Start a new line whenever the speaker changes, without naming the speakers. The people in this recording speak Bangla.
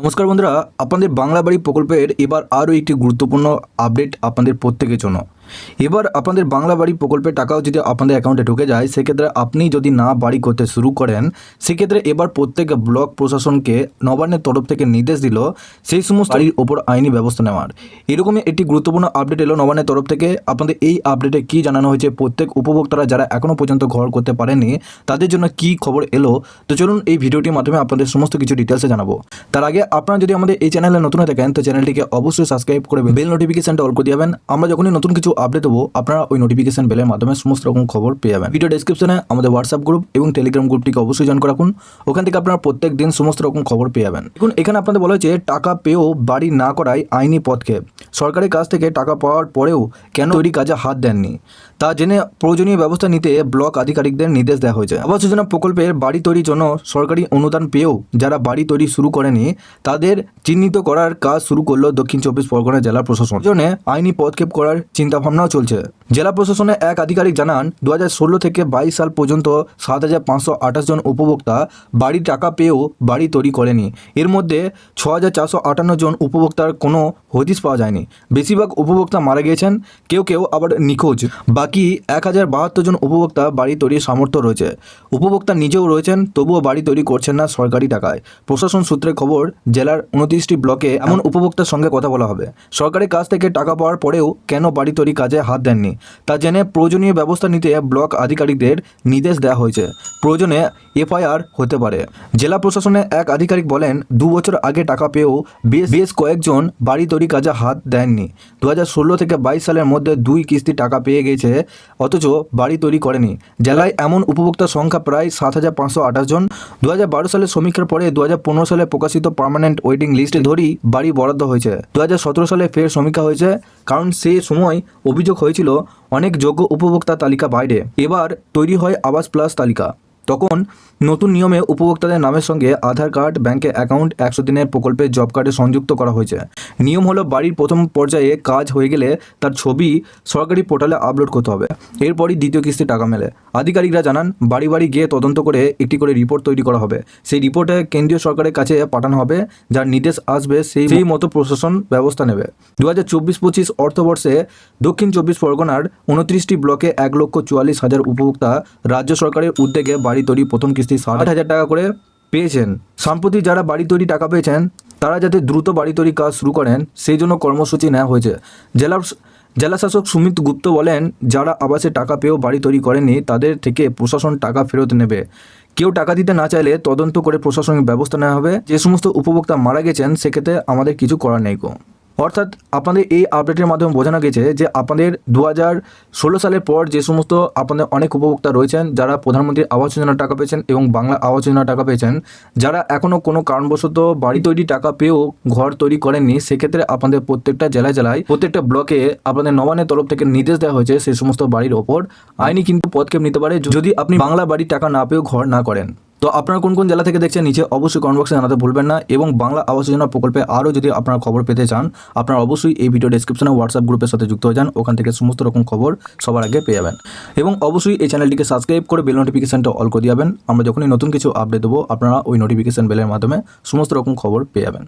নমস্কার বন্ধুরা আপনাদের বাংলা বাড়ি প্রকল্পের এবার আরও একটি গুরুত্বপূর্ণ আপডেট আপনাদের প্রত্যেকের জন্য। এবার আপনাদের বাংলা বাড়ি প্রকল্পের টাকাও যদি আপনাদের অ্যাকাউন্টে ঢুকে যায়, সেক্ষেত্রে আপনি যদি না বাড়ি করতে শুরু করেন, সেক্ষেত্রে এবার প্রত্যেক ব্লক প্রশাসনকে নবান্নের তরফ থেকে নির্দেশ দিল সেই সমস্ত বাড়ির ওপর আইনি ব্যবস্থা নেওয়ার। এরকমই একটি গুরুত্বপূর্ণ আপডেট এলো নবান্নের তরফ থেকে। আপনাদের এই আপডেটে কি জানানো হয়েছে, প্রত্যেক উপভোক্তারা যারা এখনও পর্যন্ত ঘর করতে পারেনি তাদের জন্য কি খবর এলো? তো চলুন এই ভিডিওটির মাধ্যমে আপনাদের সমস্ত কিছু ডিটেলসে জানাব। তার আগে আপনারা যদি আমাদের এই চ্যানেলে নতুন হয়ে থাকেন, তো চ্যানেলটিকে অবশ্যই সাবস্ক্রাইব করে বেল নোটিফিকেশনটা অল করে দিবেন আমরা যখনই নতুন কিছু আপডেট দেবো আপনারা ওই নোটিফিকেশন বেলের মাধ্যমে সমস্ত রকম খবর পেয়ে যাবেন। ভিডিও ডেসক্রিপশনে আমাদের হোয়াটসঅ্যাপ গ্রুপ এবং টেলিগ্রাম গ্রুপটিকে অবশ্যই জয়েন রাখুন। ওখান থেকে আপনারা প্রত্যেক দিন সমস্ত রকম খবর পেয়ে যাবেন। দেখুন, এখানে আপনাদের বলা হয়েছে, টাকা পেয়েও বাড়ি না করায় আইনি পদক্ষেপ সরকারের কাছ থেকে টাকা পাওয়ার পরেও কেন তৈরি কাজে হাত দেননি? তা জেনে প্রয়োজনীয় ব্যবস্থা নিতে ব্লক আধিকারিকদের নির্দেশ দেওয়া হয়েছে। আবাস যোজনা প্রকল্পের বাড়ি তৈরির জন্য সরকারি অনুদান পেয়েও যারা বাড়ি তৈরি শুরু করেনি, তাদের চিহ্নিত করার কাজ শুরু করল দক্ষিণ চব্বিশ পরগনা জেলা প্রশাসন। জন্য আইনি পদক্ষেপ করার চিন্তাভাবনাও চলছে। জেলা প্রশাসনের এক আধিকারিক জানান দু হাজার ষোলো থেকে বাইশ সাল পর্যন্ত সাত হাজার পাঁচশো আঠাশ জন উপভোক্তা বাড়ির টাকা পেয়েও বাড়ি তৈরি করেনি। এর মধ্যে ছ জন উপভোক্তার কোনো হদিস পাওয়া যায়নি। বেশিরভাগ উপভোক্তা মারা গিয়েছেন, কেউ কেউ আবার নিখোঁজ। বাকি এক হাজার বাহাত্তর জন উপভোক্তা বাড়ি তৈরির সামর্থ্য রয়েছে। উপভোক্তা নিজেও রয়েছেন, তবুও বাড়ি তৈরি করছেন না সরকারি টাকায়। প্রশাসন সূত্রে খবর, জেলার উনত্রিশটি ব্লকে এমন উপভোক্তার সঙ্গে কথা বলা হবে। সরকারের কাছ থেকে টাকা পাওয়ার পরেও কেন বাড়ি তৈরি কাজে হাত দেননি। তা জেনে প্রয়োজনীয় ব্যবস্থা নিতে ব্লক আধিকারিকদের নির্দেশ দেওয়া হয়েছে। প্রয়োজনে এফআইআর হতে পারে। জেলা প্রশাসনের এক আধিকারিক বলেন, দু বছর আগে টাকা পেয়েও বেশ বেশ কয়েকজন বাড়ি তৈরি কাজে হাত দেননি। দু হাজার ষোলো থেকে বাইশ সালের মধ্যে দুই কিস্তি টাকা পেয়ে গেছে, অথচ বাড়ি তৈরি করেনি। জেলায় এমন উপভোক্তার সংখ্যা প্রায় সাত হাজার পাঁচশো আঠাশ জন। দুহাজার বারো সালের সমীক্ষার পরে দু হাজার পনেরো সালে প্রকাশিত পার্মানেন্ট ওয়েটিং লিস্টে ধরেই বাড়ি বরাদ্দ হয়েছে। দু হাজার সতেরো সালে ফের সমীক্ষা হয়েছে, কারণ সেই সময় অভিযোগ হয়েছিল অনেক যোগ্য উপভোক্তা তালিকা বাইরে। এবার তৈরি হয় আবাস প্লাস তালিকা। তখন নতুন নিয়মে উপভোক্তাদের নামের সঙ্গে আধার কার্ড ব্যাংকে অ্যাকাউন্ট একশো দিনের প্রকল্পের জব কার্ডে সংযুক্ত করা হয়েছে। নিয়ম হলো বাড়ির প্রথম পর্যায়ে কাজ হয়ে গেলে তার ছবি সরকারি পোর্টালে আপলোড করতে হবে। এরপরই দ্বিতীয় কিস্তি টাকা মেলে। আধিকারিকরা জানান বাড়ি বাড়ি গিয়ে তদন্ত করে একটি করে রিপোর্ট তৈরি করা হবে। সেই রিপোর্টে কেন্দ্রীয় সরকারের কাছে পাঠানো হবে যার নির্দেশ আসবে সেই সেই মতো প্রশাসন ব্যবস্থা নেবে। দু হাজার চব্বিশ পঁচিশ অর্থবর্ষে দক্ষিণ চব্বিশ পরগনার উনত্রিশটি ব্লকে এক লক্ষ চুয়াল্লিশ হাজার উপভোক্তা রাজ্য সরকারের উদ্যোগে বাড়ি তৈরি প্রথম কিস্তি ষাট হাজার টাকা করে পেয়েছেন। সম্প্রতি যারা বাড়ি তৈরি টাকা পেয়েছেন তারা যাতে দ্রুত বাড়ি তৈরি কাজ শুরু করেন সেই জন্য কর্মসূচি নেওয়া হয়েছে। জেলা জেলাশাসক সুমিত গুপ্ত বলেন যারা আবাসে টাকা পেয়েও বাড়ি তৈরি করেনি তাদের থেকে প্রশাসন টাকা ফেরত নেবে। কেউ টাকা দিতে না চাইলে তদন্ত করে প্রশাসনিক ব্যবস্থা নেওয়া হবে। যে সমস্ত উপভোক্তা মারা গেছেন সেক্ষেত্রে আমাদের কিছু করার নেই গো। অর্থাৎ আপনাদের এই আপডেটের মাধ্যমে বোঝানো গেছে যে আপনাদের দু হাজার ষোলো সালের পর যে সমস্ত আপনাদের অনেক উপভোক্তা রয়েছেন, যারা প্রধানমন্ত্রী আবাস যোজনার টাকা পেয়েছেন এবং বাংলা আবাস যোজনার টাকা পেয়েছেন, যারা এখনও কোনো কারণবশত বাড়ি তৈরি টাকা পেয়েও ঘর তৈরি করেননি, সেক্ষেত্রে আপনাদের প্রত্যেকটা জেলায় জেলায়, প্রত্যেকটা ব্লকে আপনাদের নবানের তরফ থেকে নির্দেশ দেওয়া হয়েছে সেই সমস্ত বাড়ির ওপর। আইনি কিন্তু পদক্ষেপ নিতে পারে যদি আপনি বাংলা বাড়ির টাকা না পেয়েও ঘর না করেন। তো আপনারা কোন কোন জেলা থেকে দেখছেন, নিচে অবশ্যই কমেন্ট বক্সে জানাতে ভুলবেন না এবং বাংলা আবাস যোজনা প্রকল্পে আরও যদি আপনারা খবর পেতে চান, আপনারা অবশ্যই এই ভিডিও ডেসক্রিপশনে হোয়াটসঅ্যাপ গ্রুপের সাথে যুক্ত হয়ে যান, ওখান থেকে সমস্ত রকম খবর সবার আগে পেয়ে যাবেন। এবং অবশ্যই এই চ্যানেলটিকে সাবস্ক্রাইব করে বেল নোটিফিকেশানটা অল করে দিয়াবেন আমরা যখনই নতুন কিছু আপডেট দেবো, আপনারা ওই নোটিফিকেশান বেলের মাধ্যমে সমস্ত রকম খবর পেয়ে যাবেন।